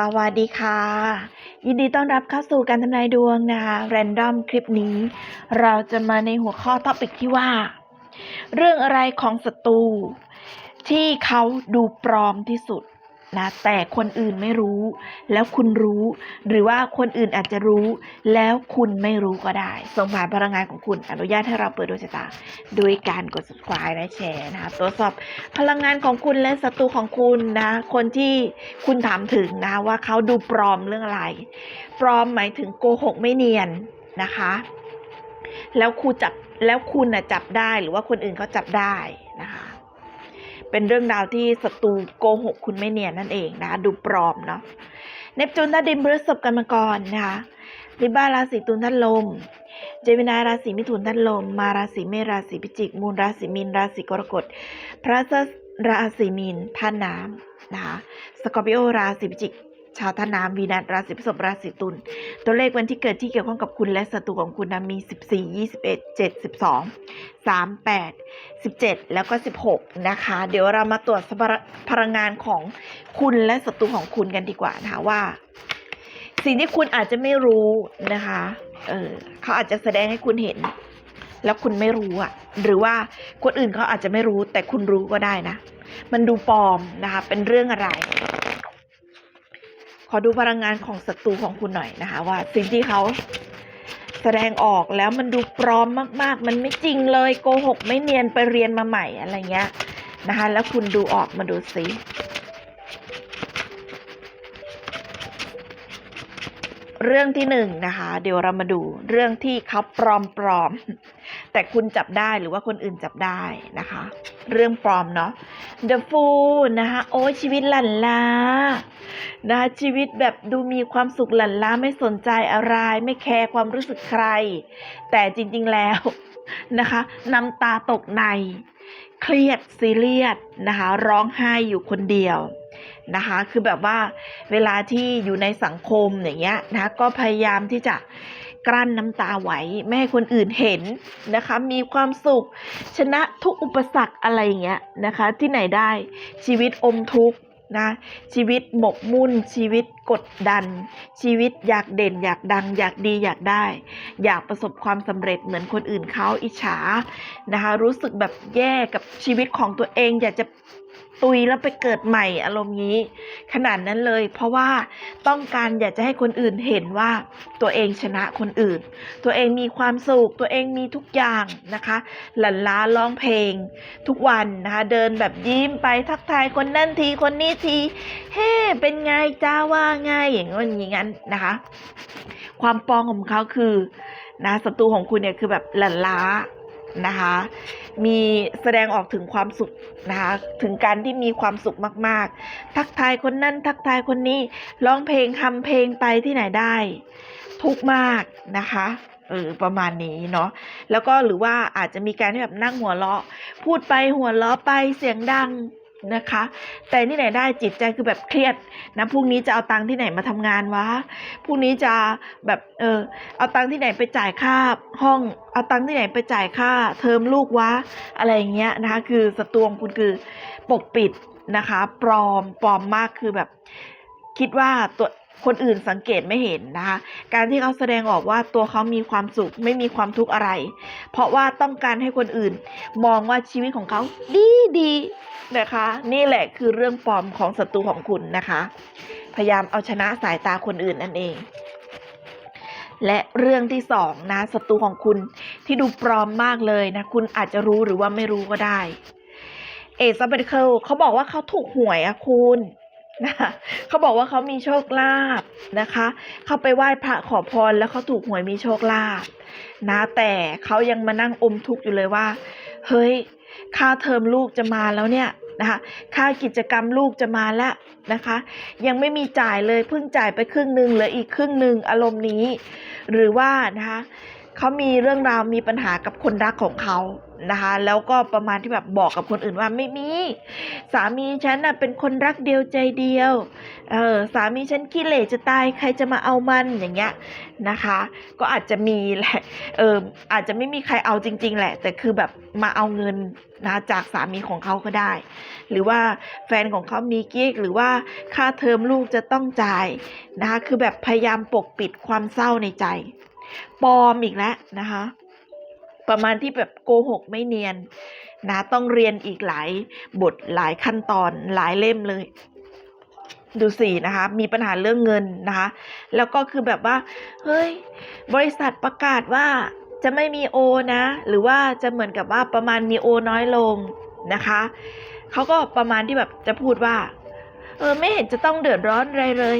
สวัสดีค่ะ ยินดีต้อนรับเข้าสู่การทำนายดวงนะคะแรนดอมคลิปนี้ เราจะมาในหัวข้อท็อปิกที่ว่า เรื่องอะไรของศัตรูที่เขาดูปลอมที่สุด นะแต่คนอื่นไม่รู้ แล้วคุณรู้ หรือว่าคนอื่นอาจจะรู้ แล้วคุณไม่รู้ก็ได้ส่งผ่านพลังงานของคุณ อนุญาตให้เราเปิดดวงชะตาด้วยการกด subscribe และแชร์นะคะตรวจสอบพลังงานของคุณและศัตรูของคุณนะคนที่คุณถามถึงนะว่าเขาดูปลอมเรื่องอะไร ปลอมหมายถึงโกหกไม่เนียนนะคะ แล้วครูจับแล้วคุณนะจับได้หรือว่าคนอื่นเขาจับได้ เป็นเรื่องราวที่ศัตรูโกหกคุณไม่เนียนนั่นเองนะดูปลอมเนาะเนปจูนธานดินพฤษภกันมาก่อนนะคะลิบ้าราศีตุลธานลม เจมินาราศีมิถุนธานลม มาราศีเมษราศีพิจิก มูลราศีมีนราศีกรกฎ พระศัสราศีมีนท่านน้ำนะคะสกอร์ปิโอราศีพิจิก ชาวธน้ำวีนัสราศีพฤษภราศีตุลตัวเลขวันที่เกิดที่เกี่ยวข้องกับคุณและศัตรูของคุณนะมี 14 21 7 12 38 17 แล้วก็ 16 นะคะ เดี๋ยวเรามาตรวจสภาระพลังงานของคุณและศัตรูของคุณกันดีกว่านะคะว่า สิ่งที่คุณอาจจะไม่รู้นะคะเออเขาอาจจะแสดงให้คุณเห็น แล้วคุณไม่รู้อะหรือว่าคนอื่นเขาอาจจะไม่รู้แต่คุณรู้ก็ได้นะ มันดูปลอมนะคะ เป็นเรื่องอะไร ขอดูพลังงานของศัตรูของคุณหน่อยนะคะ ว่าสิ่งที่เขาแสดงออกแล้วมันดูปลอมมาก ๆ มันไม่จริงเลยโกหกไม่เนียนไปเรียนมาใหม่อะไรเงี้ยนะคะ แล้วคุณดูออกมาดูสิ เรื่องที่หนึ่งนะคะ เดี๋ยวเรามาดูเรื่องที่เขาปลอมปลอมๆแต่คุณจับได้หรือว่าคนอื่นจับได้นะคะ เรื่องปลอมเนาะ The Fool นะคะโอ้ชีวิตหลั่นล้านะคะชีวิตแบบดูมีความสุขหลั่นล้าไม่สนใจอะไร ไม่แคร์ความรู้สึกใคร แต่จริง ๆแล้วนะคะน้ำตาตกใน เครียดซีเรียสนะคะ ร้องไห้อยู่คนเดียว นะคะ คือแบบว่าเวลาที่อยู่ในสังคมอย่างเงี้ยนะก็พยายามที่จะกลั้นน้ำตาไว้ไม่ให้คนอื่นเห็นนะคะ มีความสุขชนะทุกอุปสรรคอะไรอย่างเงี้ยนะคะ ที่ไหนได้ชีวิตอมทุกข์นะชีวิตหมกมุ่นชีวิตกดดัน ชีวิตอยากเด่น อยากดัง อยากดีอยากได้ อยากประสบความสำเร็จเหมือนคนอื่นเขาอิจฉานะคะ รู้สึกแบบแย่กับชีวิตของตัวเอง อยากจะ ตุยแล้วไปเกิดใหม่อารมณ์นี้ ขนาดนั้นเลย เพราะว่าต้องการอยากจะให้คนอื่นเห็นว่าตัวเองชนะคนอื่น ตัวเองมีความสุขตัวเองมีทุกอย่างนะคะ หลั่นล้าร้องเพลง ทุกวันนะคะ เดินแบบยิ้มไปทักทายคนนั่นทีคนนี้ทีเฮ้เป็นไงจ้าว่าไงอย่างนั้นอย่างนั้นนะคะ ความปองของเขาคือนะศัตรูของคุณเนี่ยคือแบบหลั่นล้า นะคะ มีแสดงออกถึงความสุขนะคะถึงการที่มีความสุขมาก ๆ ทักทายคนนั้นทักทายคนนี้ร้องเพลงทำเพลงไปที่ไหนได้ ทุกมากนะคะเออประมาณนี้เนาะแล้วก็หรือว่าอาจจะมีการที่แบบนั่งหัวเราะ พูดไปหัวเราะไปเสียงดัง นะคะ แต่นี่ไหนได้จิตใจคือแบบเครียดนะพรุ่งนี้จะเอาตังค์ที่ไหนมาทำงานวะพรุ่งนี้จะแบบเออเอาตังค์ที่ไหนไปจ่ายค่าห้อง เอาตังค์ที่ไหนไปจ่ายค่า เทอมลูกวะอะไรอย่างเงี้ยนะคะคือสตวงคุณคือปกปิดนะคะ ปลอมปลอมมากคือแบบคิดว่าตัว คนอื่นสังเกตไม่เห็นนะคะ การที่เขาแสดงออกว่าตัวเขามีความสุขไม่มีความทุกข์อะไร เพราะว่าต้องการให้คนอื่น มองว่าชีวิตของเขาดีดีนะคะ นี่แหละคือเรื่องปลอมของศัตรูของคุณนะคะ พยายามเอาชนะสายตาคนอื่นนั่นเองและเรื่องที่สองนะศัตรูของคุณที่ดูปลอมมากเลยนะ คุณอาจจะรู้หรือว่าไม่รู้ก็ได้ เอซับเบเคิลเขาบอกว่าเขาถูกหวยอะคุณ นะคะเขาบอกว่าเขามีโชคลาภนะคะ เขาไปไหว้พระขอพรแล้วเขาถูกหวยมีโชคลาภนะแต่เขายังมานั่งอมทุกข์อยู่เลยว่า เฮ้ยค่าเทอมลูกจะมาแล้วเนี่ยนะคะค่ากิจกรรมลูกจะมาแล้วนะคะ ยังไม่มีจ่ายเลยเพิ่งจ่ายไปครึ่งหนึ่งเหลืออีกครึ่งหนึ่งอารมณ์นี้ หรือว่านะคะ เขามีเรื่องราวมีปัญหากับคนรักของเขานะคะ แล้วก็ประมาณที่แบบบอกกับคนอื่นว่าไม่มี สามีฉันน่ะเป็นคนรักเดียวใจเดียว เออสามีฉันขี้เหร่จะตายใครจะมาเอามันอย่างเงี้ยนะคะ ก็อาจจะมีแหละ เอออาจจะไม่มีใครเอาจริง ๆ แหละ แต่คือแบบมาเอาเงินนะจากสามีของเขาก็ได้ หรือว่าแฟนของเขามีกิ๊กหรือว่าค่าเทอมลูกจะต้องจ่ายนะคะ คือแบบพยายามปกปิดความเศร้าในใจ ปลอมอีกแล้วนะคะ ประมาณที่แบบโกหกไม่เนียนนะต้องเรียนอีกหลายบทหลายขั้นตอนหลายเล่มเลย ดูสินะคะ มีปัญหาเรื่องเงินนะคะ แล้วก็คือแบบว่า เฮ้ย บริษัทประกาศว่าจะไม่มีโอนะ หรือว่าจะเหมือนกับว่าประมาณมีโอน้อยลงนะคะเขาก็ประมาณที่แบบจะพูดว่า เออไม่เห็นจะต้องเดือดร้อนอะไรเลย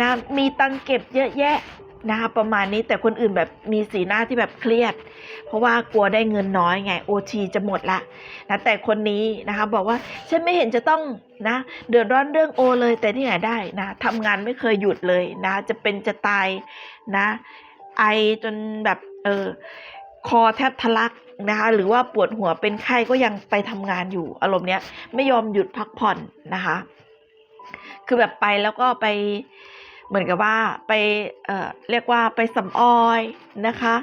นะมีตังเก็บเยอะแยะ นะคะประมาณนี้แต่คนอื่นแบบมีสีหน้าที่แบบเครียด เพราะว่ากลัวได้เงินน้อยไงโอทีจะหมดละนะแต่คนนี้นะคะบอกว่าฉันไม่เห็นจะต้องนะเดือดร้อนเรื่องโอเลยแต่ที่ไหนได้นะทำงานไม่เคยหยุดเลยนะจะเป็นจะตายนะไอจนแบบเออคอแทบทะลักนะคะหรือว่าปวดหัวเป็นไข้ก็ยังไปทำงานอยู่อารมณ์เนี้ยไม่ยอมหยุดพักผ่อนนะคะ คือแบบไปแล้วก็ไป เหมือนกับว่าไปเอ่อเรียกว่าไปสำออยนะคะ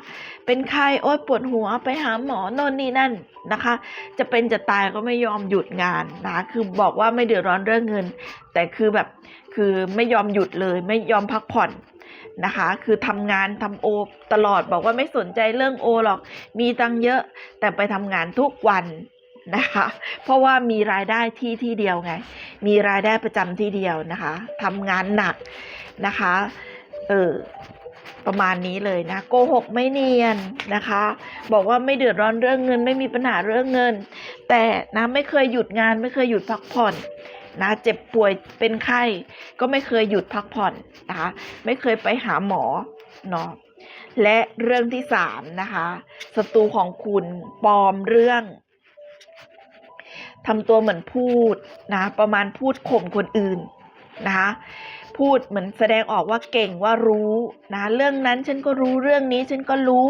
เป็นไข้โอ๊ยปวดหัวไปหาหมอโน่นนี่นั่นนะคะ จะเป็นจะตายก็ไม่ยอมหยุดงานนะคะคือบอกว่าไม่เดือดร้อนเรื่องเงิน แต่คือแบบคือไม่ยอมหยุดเลย ไม่ยอมพักผ่อนนะคะ คือทำงานทำโอตลอดบอกว่าไม่สนใจเรื่องโอหรอก มีตังเยอะแต่ไปทำงานทุกวัน นะคะ เพราะว่ามีรายได้ที่ที่เดียวไง มีรายได้ประจำที่เดียวนะคะทำงานหนักนะคะ เออประมาณนี้เลยนะโกหกไม่เนียนนะคะ บอกว่าไม่เดือดร้อนเรื่องเงิน ไม่มีปัญหาเรื่องเงิน แต่นะไม่เคยหยุดงาน ไม่เคยหยุดพักผ่อนนะเจ็บป่วยเป็นไข้ก็ไม่เคยหยุดพักผ่อนนะคะไม่เคยไปหาหมอเนาะและเรื่องที่สามนะคะศัตรูของคุณปลอมเรื่อง ทำตัวเหมือนพูดนะประมาณพูดข่มคนอื่นนะคะพูดเหมือนแสดงออกว่าเก่งว่ารู้นะเรื่องนั้นฉันก็รู้เรื่องนี้ฉันก็รู้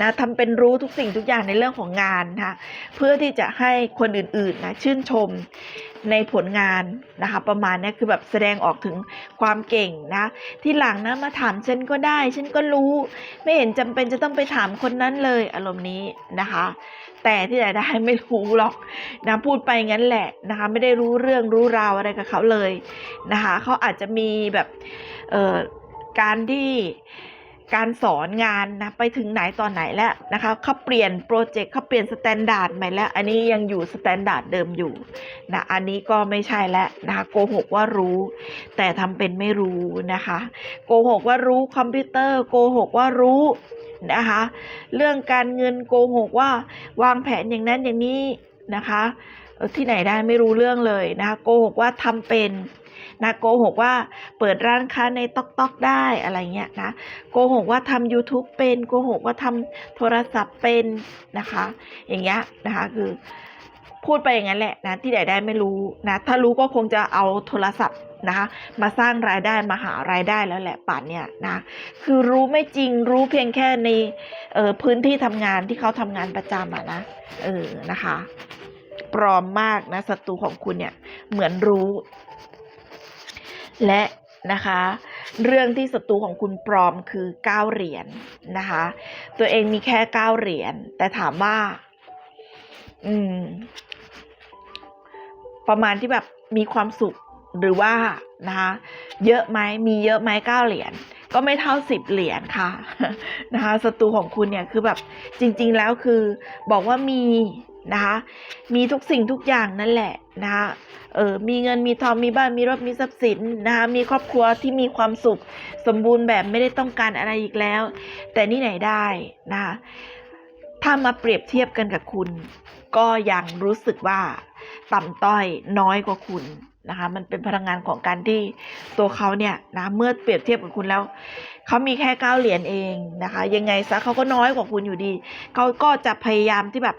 นะทำเป็นรู้ทุกสิ่งทุกอย่างในเรื่องของงานนะคะเพื่อที่จะให้คนอื่นๆนะชื่นชม ในผลงานนะคะประมาณนี้คือแบบแสดงออกถึงความเก่งนะที่หลังนะมาถามฉันก็ได้ ฉันก็รู้ ไม่เห็นจำเป็นจะต้องไปถามคนนั้นเลยอารมณ์นี้นะคะ แต่ที่ไหนได้ไม่รู้หรอกนะพูดไปงั้นแหละนะคะไม่ได้รู้เรื่องรู้ราวอะไรกับเขาเลยนะคะเขาอาจจะมีแบบการที่ การสอนงานนะไปถึงไหนตอนไหนแล้วนะคะเขาเปลี่ยนโปรเจกต์เขาเปลี่ยนสแตนดาร์ดใหม่แล้ว อันนี้ยังอยู่สแตนดาร์ดเดิมอยู่นะอันนี้ก็ไม่ใช่แล้วนะคะโกหกว่ารู้ แต่ทำเป็นไม่รู้นะคะโกหกว่ารู้คอมพิวเตอร์โกหกว่ารู้นะคะเรื่องการเงินโกหกว่าวางแผนอย่างนั้นอย่างนี้นะคะที่ไหนได้ไม่รู้เรื่องเลยนะคะโกหกว่าทำเป็น นะโกหกว่าเปิดร้านค้าในต๊อกต๊อกได้อะไรเงี้ยนะโกหกว่าทำ YouTube เป็นโกหกว่าทำโทรศัพท์เป็นนะคะ อย่างเงี้ยนะคะคือพูดไปอย่างนั้นแหละนะที่ไหนได้ไม่รู้นะถ้ารู้ก็คงจะเอาโทรศัพท์นะคะมาสร้างรายได้มาหารายได้แล้วแหละป่านเนี่ยนะคือรู้ไม่จริงรู้เพียงแค่ในเออพื้นที่ทำงานที่เขาทำงานประจำอะนะเออนะคะปลอมมากนะศัตรูของคุณเนี่ยเหมือนรู้ และนะคะ เรื่องที่ศัตรูของคุณปลอมคือเก้าเหรียญนะคะ ตัวเองมีแค่เก้าเหรียญแต่ถามว่า อืม ประมาณที่แบบมีความสุขหรือว่านะคะ เยอะไหมมีเยอะไหมเก้าเหรียญก็ไม่เท่าสิบเหรียญค่ะนะคะศัตรูของคุณเนี่ยคือแบบจริง ๆ แล้วคือ บอกว่ามี นะคะมีทุกสิ่งทุกอย่างนั่นแหละนะคะเออมีเงินมีทองมีบ้านมีรถมีทรัพย์สินนะคะมีครอบครัวที่มีความสุขสมบูรณ์แบบไม่ได้ต้องการอะไรอีกแล้ว แต่นี่ไหนได้นะคะถ้ามาเปรียบเทียบกันกับคุณ ก็ยังรู้สึกว่าต่ำต้อยน้อยกว่าคุณนะคะมันเป็นพลังงานของการที่ตัวเขาเนี่ยนะเมื่อเปรียบเทียบกับคุณแล้วเขามีแค่เก้าเหรียญเองนะคะ ยังไงซะเขาก็น้อยกว่าคุณอยู่ดีเขาก็จะพยายามที่แบบ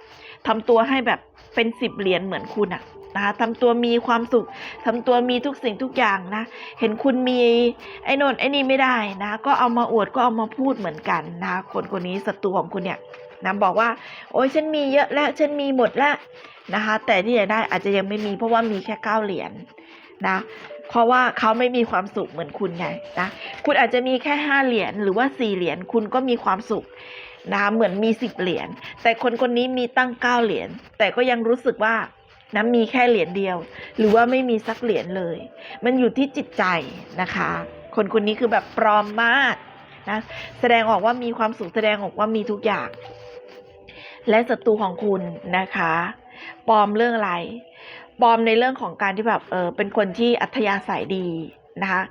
ทำตัวให้แบบเป็นสิบเหรียญเหมือนคุณอะนะคะทำตัวมีความสุขทำตัวมีทุกสิ่งทุกอย่างนะ เห็นคุณมีไอ้นนไอ้นี่ไม่ได้นะ ก็เอามาอวดก็เอามาพูดเหมือนกันนะคะคนคนนี้ศัตรูของคุณเนี่ยนะบอกว่า โอ้ยฉันมีเยอะแล้วฉันมีหมดแล้วนะคะ แต่ที่จะได้อาจจะยังไม่มีเพราะว่ามีแค่เก้าเหรียญนะเพราะว่าเขาไม่มีความสุขเหมือนคุณไงนะ คุณอาจจะมีแค่ห้าเหรียญหรือว่าสี่เหรียญคุณก็มีความสุข นะคะเหมือนมีสิบเหรียญแต่คนคนนี้มีตั้งเก้าเหรียญแต่ก็ยังรู้สึกว่านะมีแค่เหรียญเดียว หรือว่าไม่มีสักเหรียญเลย มันอยู่ที่จิตใจนะคะ คนคนนี้คือแบบปลอมมากนะแสดงออกว่ามีความสุขแสดงออกว่ามีทุกอย่าง และศัตรูของคุณนะคะปลอมเรื่องอะไรปลอมในเรื่องของการที่แบบเออเป็นคนที่อัธยาศัยดี นะคะ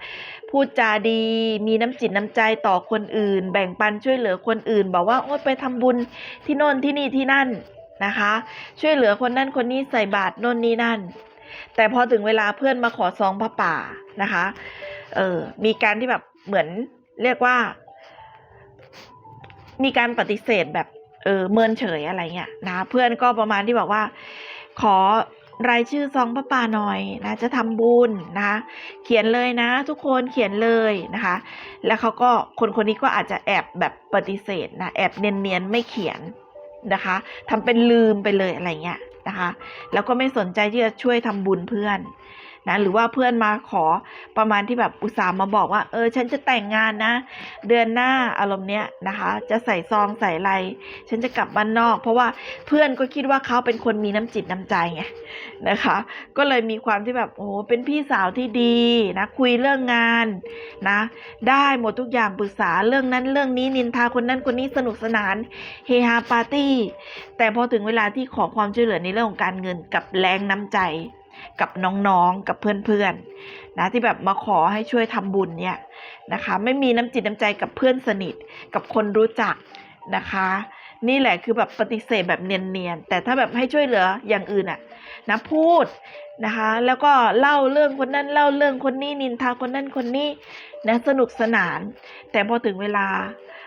พูดจาดีมีน้ำจิตน้ำใจต่อคนอื่น แบ่งปันช่วยเหลือคนอื่น บอกว่าโอ๊ยไปทำบุญที่โน่นที่นี่ที่นั่นนะคะ ช่วยเหลือคนนั่นคนนี้ใส่บาตรโน่นนี่นั่น แต่พอถึงเวลาเพื่อนมาขอซองพระป่านะคะเออมีการที่แบบเหมือนเรียกว่า มีการปฏิเสธแบบเออเมินเฉยอะไรเงี้ยนะเพื่อนก็ประมาณที่บอกว่า ขอ รายชื่อซองพระป่าหน่อยนะจะทำบุญนะคะเขียนเลยนะทุกคนเขียนเลยนะคะ แล้วเขาก็คนคนนี้ก็อาจจะแอบแบบปฏิเสธนะแอบเนียนๆไม่เขียนนะคะทำเป็นลืมไปเลยอะไรเงี้ยนะคะ แล้วก็ไม่สนใจที่จะช่วยทำบุญเพื่อน นะหรือว่าเพื่อนมาขอประมาณที่แบบอุตส่าห์มาบอกว่า เออ ฉันจะแต่งงานนะ เดือนหน้าอารมณ์เนี้ยนะคะ จะใส่ซองใส่อะไรฉันจะกลับบ้านนอก เพราะว่าเพื่อนก็คิดว่าเขาเป็นคนมีน้ำจิตน้ำใจไงนะคะ ก็เลยมีความที่แบบโอ้เป็นพี่สาวที่ดีนะคุยเรื่องงานนะ ได้หมดทุกอย่างปรึกษาเรื่องนั้นเรื่องนี้นินทาคนนั้นคนนี้สนุกสนานเฮฮาปาร์ตี้แต่พอถึงเวลาที่ขอความช่วยเหลือในเรื่องของการเงินกับแรงน้ำใจ กับน้องๆกับเพื่อนๆนะที่แบบมาขอให้ช่วยทำบุญเนี่ยนะคะ ไม่มีน้ำจิตน้ำใจกับเพื่อนสนิท กับคนรู้จักนะคะ นี่แหละคือแบบปฏิเสธแบบเนียนๆแต่ถ้าแบบให้ช่วยเหลืออย่างอื่นอะนะพูดนะคะ แล้วก็เล่าเรื่องคนนั้นเล่าเรื่องคนนี้นินทาคนนั้นคนนี้นะสนุกสนาน แต่พอถึงเวลา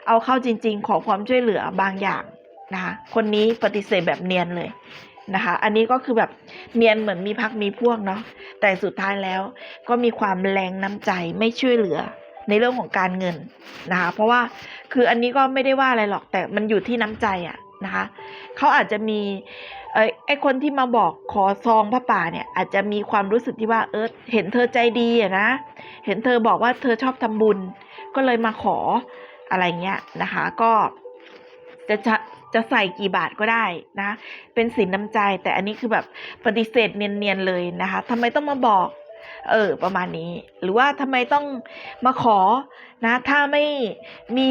เอาเข้าจริง ๆ ขอความช่วยเหลือบางอย่างนะคะคนนี้ปฏิเสธแบบเนียนเลย นะคะ อันนี้ก็คือแบบเนียนเหมือนมีพักมีพวกเนาะ แต่สุดท้ายแล้วก็มีความแรงน้ำใจไม่ช่วยเหลือในเรื่องของการเงินนะคะ เพราะว่าคืออันนี้ก็ไม่ได้ว่าอะไรหรอกแต่มันอยู่ที่น้ำใจอะนะคะเขาอาจจะมีเออไอคนที่มาบอกขอซองพระป่าเนี่ยอาจจะมีความรู้สึกที่ว่าเออเห็นเธอใจดีอะนะ เห็นเธอบอกว่าเธอชอบทำบุญ ก็เลยมาขออะไรเงี้ยนะคะ ก็จะ จะใส่กี่บาทก็ได้นะ เป็นสินน้ำใจ แต่อันนี้คือแบบปฏิเสธเนียนๆเลยนะคะทำไมต้องมาบอก เออ ประมาณนี้ หรือว่าทำไมต้องมาขอนะ ถ้าไม่มี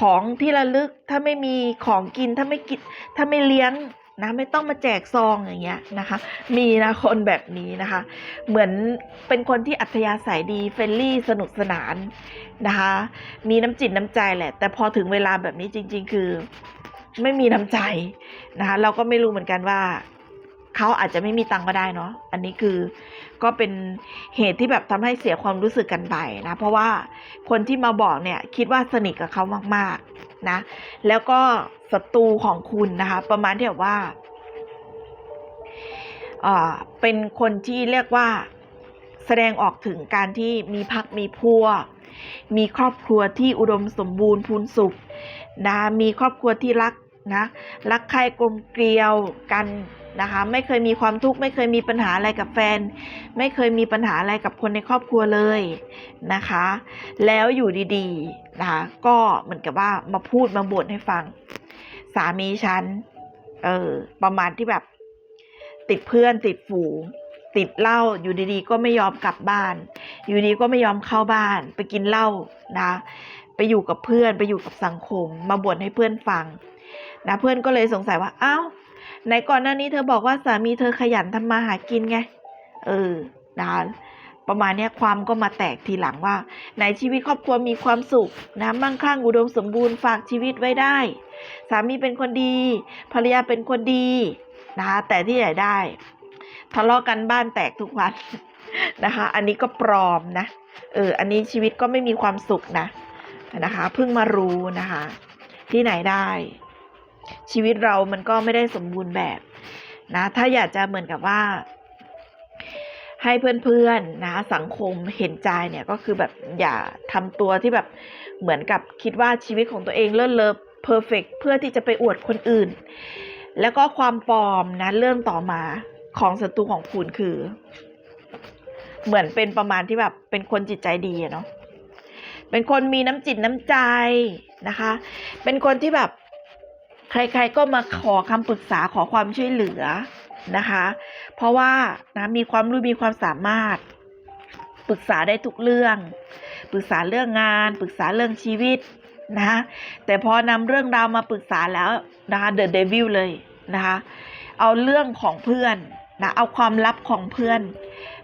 ของที่ระลึก ถ้าไม่มีของกิน ถ้าไม่กิน ถ้าไม่เลี้ยงนะไม่ต้องมาแจกซองอย่างเงี้ยนะคะ มีนะคนแบบนี้นะคะ เหมือนเป็นคนที่อัธยาศัยดีเฟรนลี่สนุกสนานนะคะ มีน้ำจิตน้ำใจแหละ แต่พอถึงเวลาแบบนี้จริง ๆ คือ ไม่มีน้ำใจนะคะเราก็ไม่รู้เหมือนกันว่าเขาอาจจะไม่มีตังก็ได้เนาะอันนี้คือก็เป็นเหตุที่แบบทำให้เสียความรู้สึกกันไปนะเพราะว่าคนที่มาบอกเนี่ยคิดว่าสนิทกับเขามากๆนะ แล้วก็ศัตรูของคุณนะคะ ประมาณที่แบบว่าอ่าเป็นคนที่เรียกว่าแสดงออกถึงการที่มีพักมีพวก มีครอบครัวที่อุดมสมบูรณ์พูนสุขนะมีครอบครัวที่รัก นะรักใครกลมเกลียวกันนะคะไม่เคยมีความทุกข์ไม่เคยมีปัญหาอะไรกับแฟน ไม่เคยมีปัญหาอะไรกับคนในครอบครัวเลยนะคะ แล้วอยู่ดีๆนะคะก็เหมือนกับว่ามาพูดมาบ่นให้ฟัง สามีฉันเออประมาณที่แบบติดเพื่อนติดฝูงติดเหล้าอยู่ดีๆ ก็ไม่ยอมกลับบ้าน อยู่ดีก็ไม่ยอมเข้าบ้าน ไปกินเหล้านะ ไปอยู่กับเพื่อนไปอยู่กับสังคม มาบ่นให้เพื่อนฟัง นะเพื่อนก็เลยสงสัยว่าอ้าวไหนก่อนหน้านี้เธอบอกว่าสามีเธอขยันทำมาหากินไง เออนะประมาณนี้ความก็มาแตกทีหลังว่าในชีวิตครอบครัวมีความสุขนะมั่งคั่งอุดมสมบูรณ์ฝากชีวิตไว้ได้ สามีเป็นคนดี ภรรยาเป็นคนดีนะคะแต่ที่ไหนได้ ทะเลาะกันบ้านแตกทุกวันนะคะ อันนี้ก็ปลอมนะเอออันนี้ชีวิตก็ไม่มีความสุขนะนะคะเพิ่งมารู้นะคะ ที่ไหนได้ ชีวิตเรามันก็ไม่ได้สมบูรณ์แบบนะ ถ้าอยากจะเหมือนกับว่า ให้เพื่อนๆนะสังคมเห็นใจเนี่ยก็คือแบบอย่าทำตัวที่แบบเหมือนกับคิดว่าชีวิตของตัวเองเลิศเลอเพอร์เฟกเพื่อที่จะไปอวดคนอื่น แล้วก็ความปลอมนะเรื่องต่อมาของศัตรูของคุณคือ เหมือนเป็นประมาณที่แบบเป็นคนจิตใจดีเนาะเป็นคนมีน้ำจิตน้ำใจนะคะ เป็นคนที่แบบ ใครๆก็มาขอคำปรึกษาขอความช่วยเหลือนะคะ เพราะว่านะมีความรู้มีความสามารถปรึกษาได้ทุกเรื่อง ปรึกษาเรื่องงานปรึกษาเรื่องชีวิตนะคะแต่พอนำเรื่องราวมาปรึกษาแล้วนะคะเดอะเดวิลเลยนะคะเอาเรื่องของเพื่อนนะเอาความลับของเพื่อน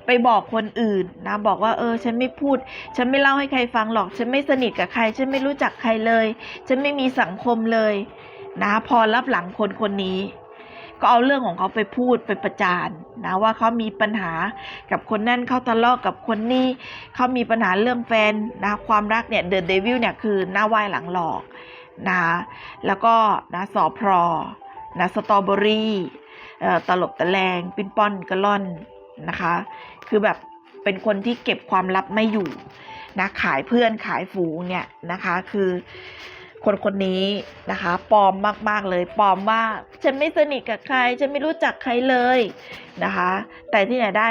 ไปบอกคนอื่นนะบอกว่าเออฉันไม่พูด ฉันไม่เล่าให้ใครฟังหรอก ฉันไม่สนิทกับใคร ฉันไม่รู้จักใครเลย ฉันไม่มีสังคมเลย นะพอรับหลังคนคนนี้ ก็เอาเรื่องของเขาไปพูดไปประจานนะว่าเขามีปัญหากับคนนั่นเขาทะเลาะกับคนนี้เขามีปัญหาเรื่องแฟนนะความรักเนี่ยเดอะเดวิลเนี่ยคือหน้าไหว้หลังหลอกนะแล้วก็นะสอพรอนะสตรอเบอรี่เอ่อตลบตะแลงปิ้นป้อนกระล่อนนะคะ คือแบบเป็นคนที่เก็บความลับไม่อยู่นะขายเพื่อนขายฝูงเนี่ยนะคะคือ คนคนนี้นะคะปลอมมากๆเลยปลอมว่าฉันไม่สนิทกับใคร ฉันไม่รู้จักใครเลยนะคะ แต่ที่ไหนได้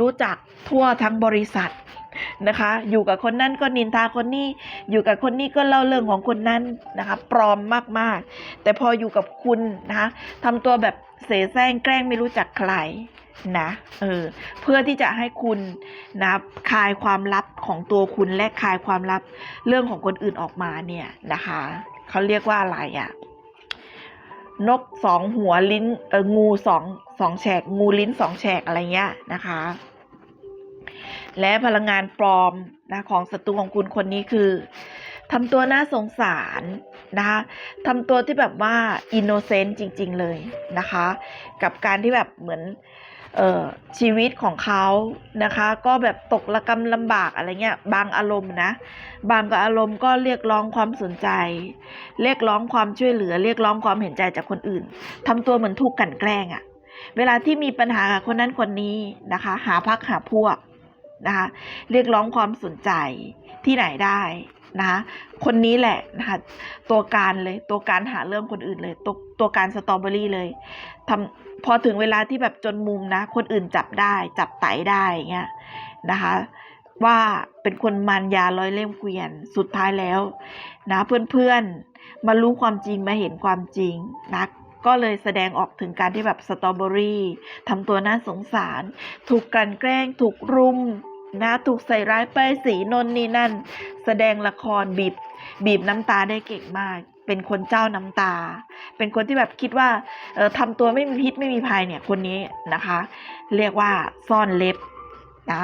รู้จักทั่วทั้งบริษัทนะคะ อยู่กับคนนั้นก็นินทาคนนี้ อยู่กับคนนี้ก็เล่าเรื่องของคนนั้นนะคะ ปลอมมากๆ แต่พออยู่กับคุณนะคะทำตัวแบบเสแสร้งแกล้งไม่รู้จักใคร นะเออเพื่อที่จะให้คุณนะคลายความลับของตัวคุณและคลายความลับเรื่องของคนอื่นออกมาเนี่ยนะคะเขาเรียกว่าอะไรอะ่ะนกสองหัวลิ้นเอองูสองสองแฉก งูลิ้นสองแฉกอะไรเงี้ยนะคะ และพลังงานปลอมนะของศัตรูของคุณคนนี้คือทำตัวน่าสงสารนะคะทำตัวที่แบบว่าอินโนเซนต์จริง ๆ เลยนะคะ กับการที่แบบเหมือน ชีวิตของเขานะคะ ก็แบบตกระกำลำบากอะไรเงี้ยบางอารมณ์นะ บางกับอารมณ์ก็เรียกร้องความสนใจ เรียกร้องความช่วยเหลือ เรียกร้องความเห็นใจจากคนอื่นทำตัวเหมือนถูกกันแกล้งอะเวลาที่มีปัญหากับคนนั้นคนนี้นะคะ หาพักหาพวกนะคะเรียกร้องความสนใจที่ไหนได้นะคะคนนี้แหละนะคะตัวการเลยตัวการหาเรื่องคนอื่นเลย ตัวตัวการสตรอเบอรี่เลยทำ พอถึงเวลาที่แบบจนมุมนะ คนอื่นจับได้ จับไตได้เงี้ยนะคะ ว่าเป็นคนมันยาร้อยเล่มเกวียน สุดท้ายแล้ว นะเพื่อนๆ มารู้ความจริงมาเห็นความจริงนะก็เลยแสดงออกถึงการที่แบบสตรอเบอรี่ทำตัวน่าสงสาร ถูกกลันแกล้ง ถูกรุมนะถูกใส่ร้ายป้ายสีนนนี่นั่น แสดงละครบีบ บีบน้ำตาได้เก่งมาก เป็นคนเจ้าน้ำตา เป็นคนที่แบบคิดว่าเออทำตัวไม่มีพิษไม่มีภัยเนี่ยคนนี้นะคะ เรียกว่าซ่อนเล็บนะ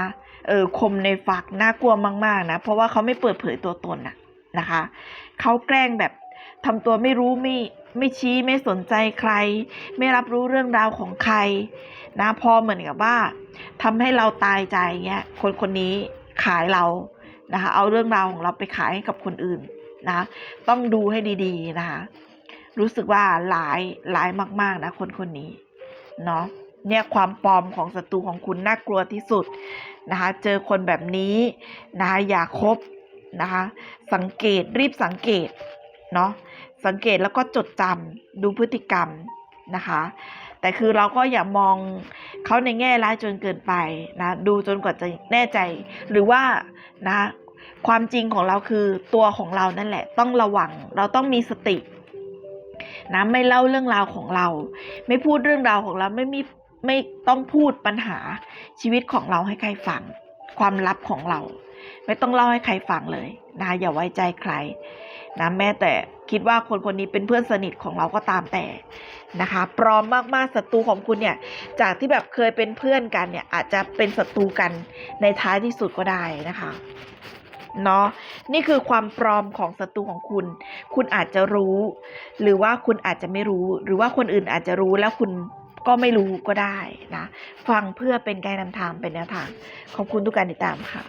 เออคมในฝักน่ากลัวมากๆนะเพราะว่าเขาไม่เปิดเผยตัวตนน่ะนะคะเขาแกล้งแบบทำตัวไม่รู้ไม่ไม่ชี้ไม่สนใจใคร ไม่รับรู้เรื่องราวของใครนะพอเหมือนกับว่าทำให้เราตายใจเงี้ยคนคนนี้ขายเรานะคะเอาเรื่องราวของเราไปขายให้กับคนอื่น นะ ต้องดูให้ดีๆนะคะ รู้สึกว่าหลายหลายมาก ๆ นะ คนคนนี้ เนาะเนี่ยความปลอมของศัตรูของคุณน่ากลัวที่สุดนะคะ เจอคนแบบนี้นะคะอย่าคบนะคะ สังเกตรีบสังเกตเนาะสังเกตแล้วก็จดจำดูพฤติกรรมนะคะ แต่คือเราก็อย่ามองเขาในแง่ร้ายจนเกินไปนะ ดูจนกว่าจะแน่ใจ หรือว่านะ ความจริงของเราคือตัวของเรานั่นแหละ ต้องระวัง เราต้องมีสตินะไม่เล่าเรื่องราวของเรา ไม่พูดเรื่องราวของเราไม่มีไม่ต้องพูดปัญหาชีวิตของเราให้ใครฟัง ความลับของเรา ไม่ต้องเล่าให้ใครฟังเลยนะอย่าไว้ใจใครนะแม้แต่คิดว่าคนคนนี้เป็นเพื่อนสนิทของเราก็ตามแต่นะคะปลอมมากๆศัตรูของคุณเนี่ย จากที่แบบเคยเป็นเพื่อนกันเนี่ย อาจจะเป็นศัตรูกันในท้ายที่สุดก็ได้นะคะ เนาะนี่คือความปลอมของศัตรูของคุณ คุณอาจจะรู้ หรือว่าคุณอาจจะไม่รู้ หรือว่าคนอื่นอาจจะรู้แล้วคุณก็ไม่รู้ก็ได้นะ ฟังเพื่อเป็นไกด์นำทางเป็นแนวทาง ขอบคุณทุกการติดตามค่ะ